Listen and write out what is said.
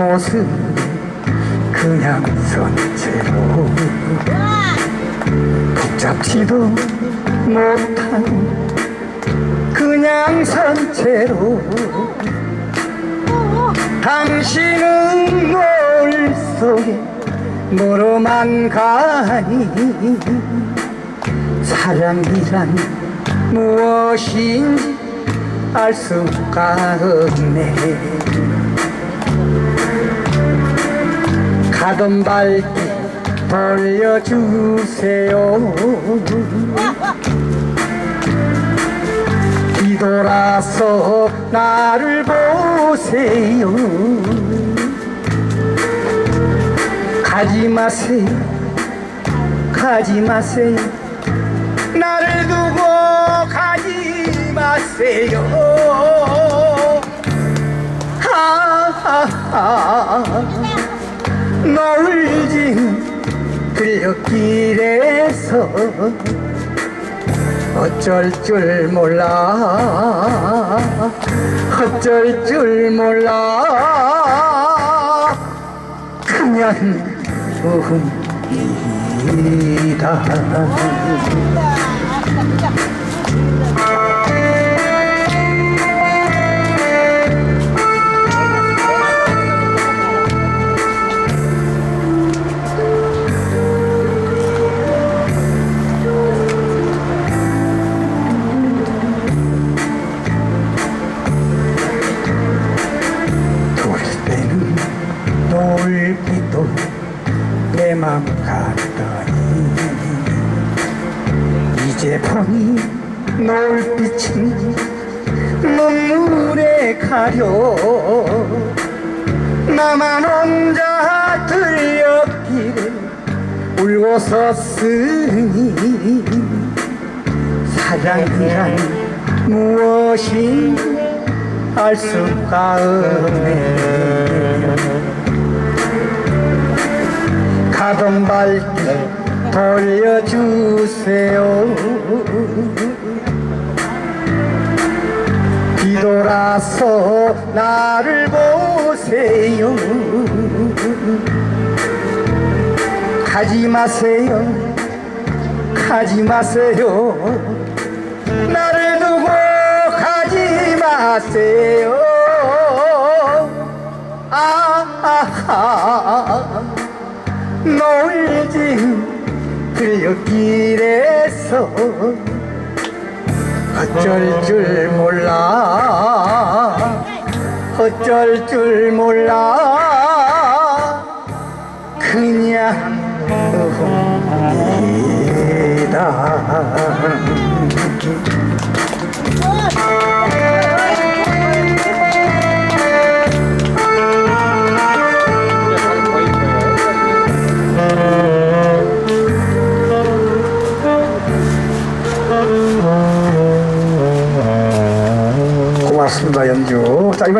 옷은 그냥 선채로 복잡지도 못한 그냥 선 채로 당신은 노을 속에 멀어만 가니? 사랑이란 무엇인지 알 수가 없네 가던 발길 돌려주세요. 뒤돌아서 나를 보세요. 가지 마세요. 가지 마세요. 나를 두고 가지 마세요. 하하하 노을 지는 들녘길에서 어쩔 줄 몰라. 어쩔 줄 몰라. 그냥 우음이다 맘 같더니 이제 보니 노을빛은 눈물에 가려 나만 혼자 들렸기를 울고 섰으니 사랑이란 무엇인지 알 수가 없네 발길 돌려주세요. 뒤돌아서 나를 보세요. 가지 마세요. 가지 마세요. 나를 두고 가지 마세요. 아하하 길에서 어쩔 줄 몰라. 어쩔 줄 몰라. 그냥 이다 고맙습니다 연주. 자 이번에